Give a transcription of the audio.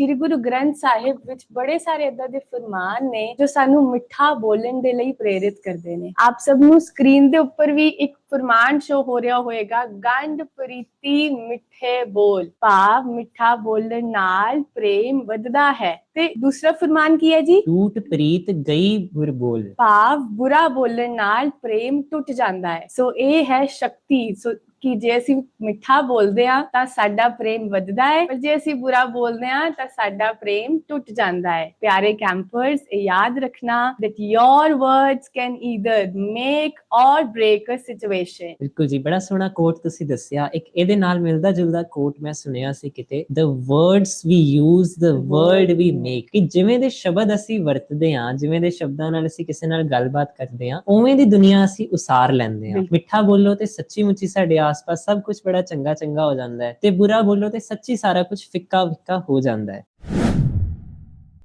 ਸ੍ਰੀ ਗੁਰੂ ਗ੍ਰੰਥ ਸਾਹਿਬ ਵਿੱਚ ਬੜੇ ਸਾਰੇ ਇਦਾਂ ਦੇ ਫਰਮਾਨ ਨੇ ਜੋ ਸਾਨੂੰ ਮਿੱਠਾ ਬੋਲਣ ਦੇ ਲਈ ਪ੍ਰੇਰਿਤ ਕਰਦੇ ਨੇ। ਆਪ ਸਭ ਨੂੰ ਸਕਰੀਨ ਦੇ ਉੱਪਰ ਵੀ ਇੱਕ ਫਰਮਾਨ ਸ਼ੋ ਹੋ ਰਿਹਾ ਹੋਏਗਾ ਗੰਢ ਪ੍ਰੀਤੀ ਮਿੱਠੇ ਬੋਲ ਭਾਵ ਮਿੱਠਾ ਬੋਲਣ ਨਾਲ ਪ੍ਰੇਮ ਵੱਧਦਾ ਹੈ ਤੇ ਦੂਸਰਾ ਫਰਮਾਨ ਕੀ ਹੈ ਜੀ ਟੂਟ ਪ੍ਰੀਤ ਗਈ ਗੁਰ ਬੋਲ ਭਾਵ ਬੁਰਾ ਬੋਲਣ ਨਾਲ ਪ੍ਰੇਮ ਟੁੱਟ ਜਾਂਦਾ ਹੈ ਸੋ ਇਹ ਹੈ ਸ਼ਕਤੀ ਸੋ ਕਿ ਜੇ ਅਸੀਂ ਮਿੱਠਾ ਬੋਲਦੇ ਆ ਤਾਂ ਸਾਡਾ ਪ੍ਰੇਮ ਵੱਧਦਾ ਹੈ ਪਰ ਜੇ ਅਸੀਂ ਬੁਰਾ ਬੋਲਦੇ ਆ ਤਾਂ ਸਾਡਾ ਪ੍ਰੇਮ ਟੁੱਟ ਜਾਂਦਾ ਹੈ ਪਿਆਰੇ ਕੈਂਪਰਸ ਇਹ ਯਾਦ ਰੱਖਣਾ that your words can either make or break a situation ਬਿਲਕੁਲ ਜੀ ਬੜਾ ਸੋਹਣਾ ਕੋਟ ਤੁਸੀਂ ਦੱਸਿਆ। ਇੱਕ ਇਹਦੇ ਨਾਲ ਮਿਲਦਾ ਜੁਲਦਾ ਕੋਟ ਮੈਂ ਸੁਣਿਆ ਸੀ ਕਿਤੇ the words we use the word we make. ਕਿ ਜਿਵੇਂ ਦੇ ਸ਼ਬਦ ਅਸੀਂ ਵਰਤਦੇ ਹਾਂ ਜਿਵੇਂ ਦੇ ਸ਼ਬਦਾਂ ਨਾਲ ਅਸੀਂ ਕਿਸੇ ਨਾਲ ਗੱਲਬਾਤ ਕਰਦੇ ਹਾਂ ਉਵੇਂ ਦੀ ਦੁਨੀਆ ਅਸੀਂ ਉਸਾਰ ਲੈਂਦੇ ਹਾਂ। ਮਿੱਠਾ ਬੋਲੋ ਤੇ ਸੱਚੀ ਮੁੱਚੀ ਸਾਡੇ ਆਸ-ਪਾਸ ਸਭ ਕੁਝ ਬੜਾ ਚੰਗਾ ਚੰਗਾ ਹੋ ਜਾਂਦਾ ਹੈ ਤੇ ਬੁਰਾ ਬੋਲੋ ਤੇ ਸੱਚੀ ਸਾਰਾ ਕੁਝ ਫਿੱਕਾ ਫਿੱਕਾ ਹੋ ਜਾਂਦਾ ਹੈ।